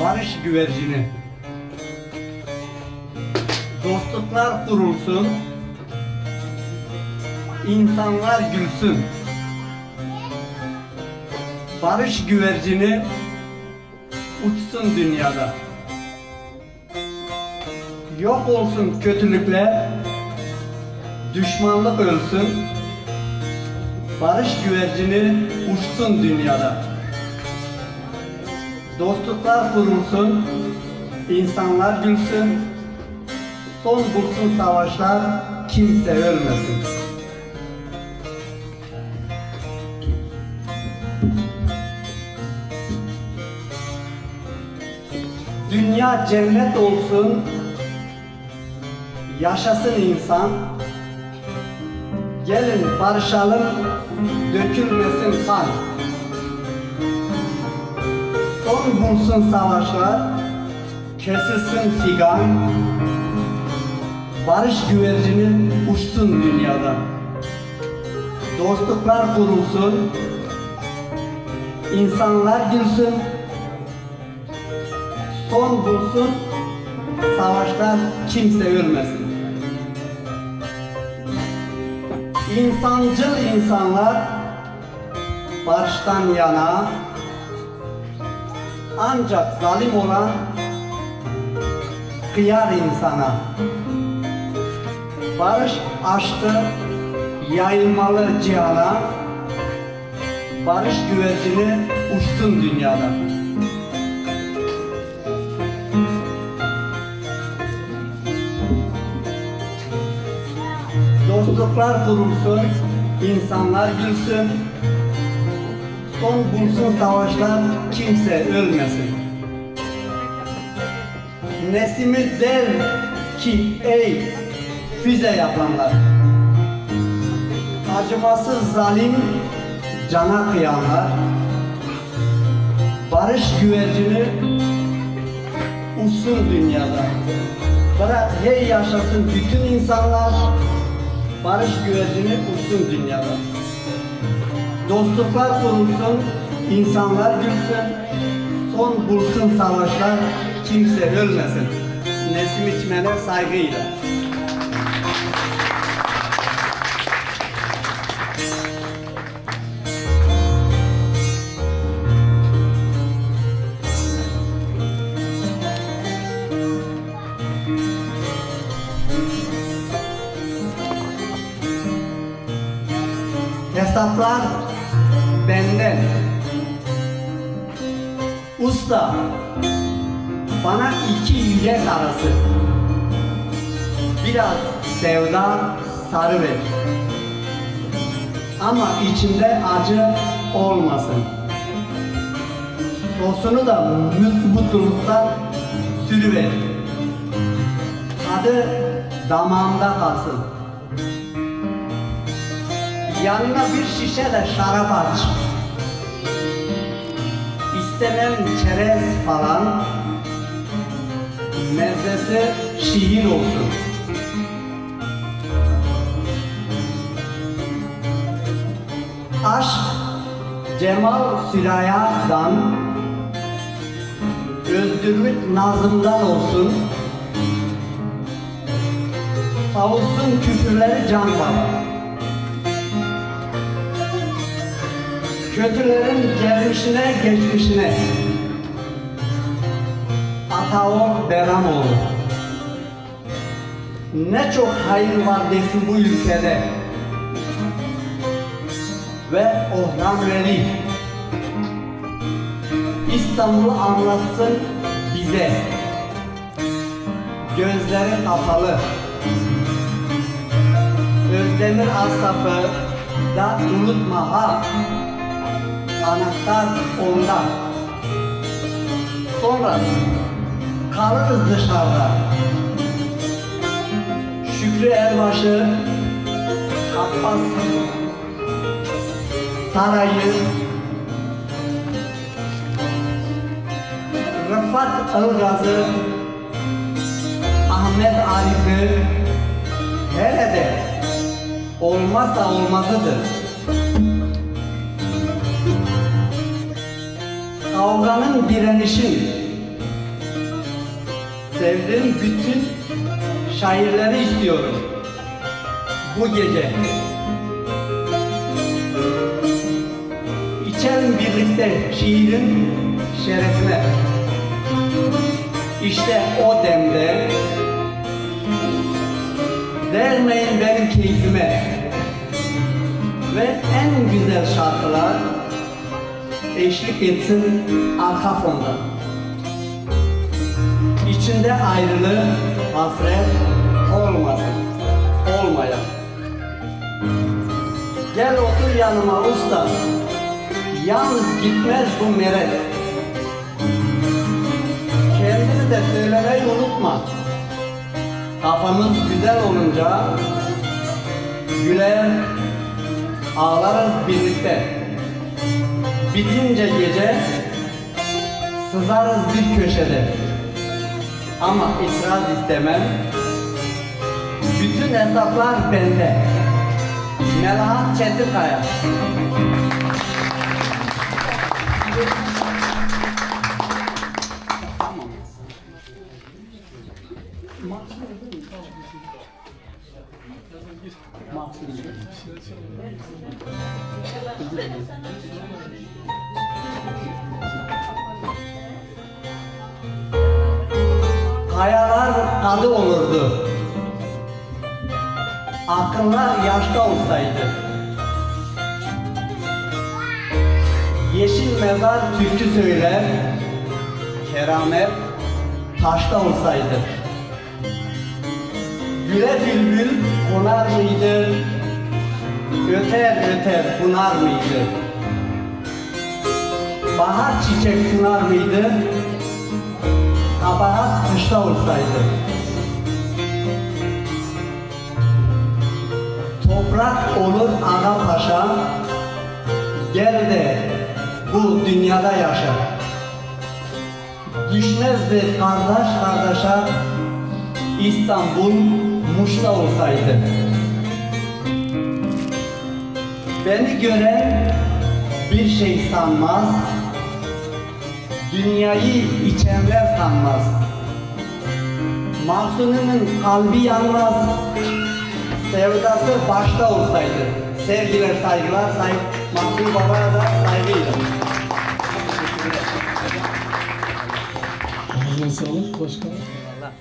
barış güvercini. Dostluklar kurulsun, insanlar gülsün. Barış güvercini uçsun dünyada. Yok olsun kötülükler, düşmanlık ölsün. Barış güvercini uçsun dünyada. Dostluklar kurulsun, insanlar gülsün, son bulsun savaşlar, kimse ölmesin. Dünya cennet olsun, yaşasın insan. Gelin barışalım, dökülmesin kan. Son bulsun savaşlar, kesilsin figan. Barış güvercini uçsun dünyada. Dostluklar kurulsun, insanlar gülsün. Son bulsun, savaşlar kimse ölmesin. İnsancıl insanlar barıştan yana ancak zalim olan kıyar insana. Barış aşkı yayılmalı cihana, barış güvercini uçsun dünyada. Dostluklar kurulsun, insanlar gülsün, son bulsun savaşlar, kimse ölmesin. Nesimiz der ki ey füze yapanlar, acımasız zalim cana kıyanlar, barış güvercini uçsun dünyada. Bırak hey yaşasın bütün insanlar, barış güvercini uçsun dünyada. Dostluklar kurulsun, insanlar gülsün, son bulsun savaşlar, kimse ölmesin. Nesim içmene saygıyla. Hesaplar benden. Usta, bana iki yiyecek arası. Biraz sevda sarı ver. Ama içinde acı olmasın. Sosunu da mut- mutluluktan sürüver. Tadı damağımda kalsın. Yanına bir şişe de şarap aç. İstemem çerez falan. Mezzesi şiir olsun. Aşk Cemal Sülayadan Özgürlük Nazım'dan olsun Savulsun küfürleri can baba Kötülerin gelmişine geçmişine. Ataol Beramoğlu Ne çok hayır var desin bu ülkede. Ve Ohram Veli İstanbul'u anlatsın bize. Gözleri kapalı. Özdemir Asaf'ı da unutma ha anahtar onda. Sonra kalırız dışarıda. Şükrü Erbaşı, Abbas Sarayı, Rıfat Ilgaz'ı, Ahmet Arif'i, hele de olmazsa olmazıdır. Kavganın direnişin, Sevdiğim bütün şairleri istiyorum. Bu gece. İçelim birlikte şiirin şerefine. İşte o demde Vermeyin benim keyfime Ve en güzel şarkılar Eşlik etsin arka fonda. İçinde ayrılık, hasret olmasın Olmaya Gel otur yanıma usta. Yalnız gitmez bu meret. Kendini de söylemeyi unutma. Kafamız güzel olunca güler, ağlarız birlikte. Bitince gece sızarız bir köşede. Ama itiraz istemem. Bütün hesaplar bende. Melahat Çetinkaya. Kayalar kadı olurdu. Akıllar yaşta olsaydı. Yeşil mezar türkü söyler, keramet taşta olsaydı. Güle bülbül konar mıydı? Öter öter bunar mıydı? Bahar çiçek sunar mıydı? Kabahat kışta olsaydı. Toprak olur ana paşa, gel de bu dünyada yaşa. Düşmezdi kardeş kardeşe, İstanbul Muş'ta olsaydı. Beni gören bir şey sanmaz, dünyayı içenler kanmaz. Mahzununun kalbi yanmaz, sevdası başta olsaydı. Sevgiler, saygılar, say Mahzun Baba'ya da saygıyla. Ağzına sağlık başkanım. Eyvallah.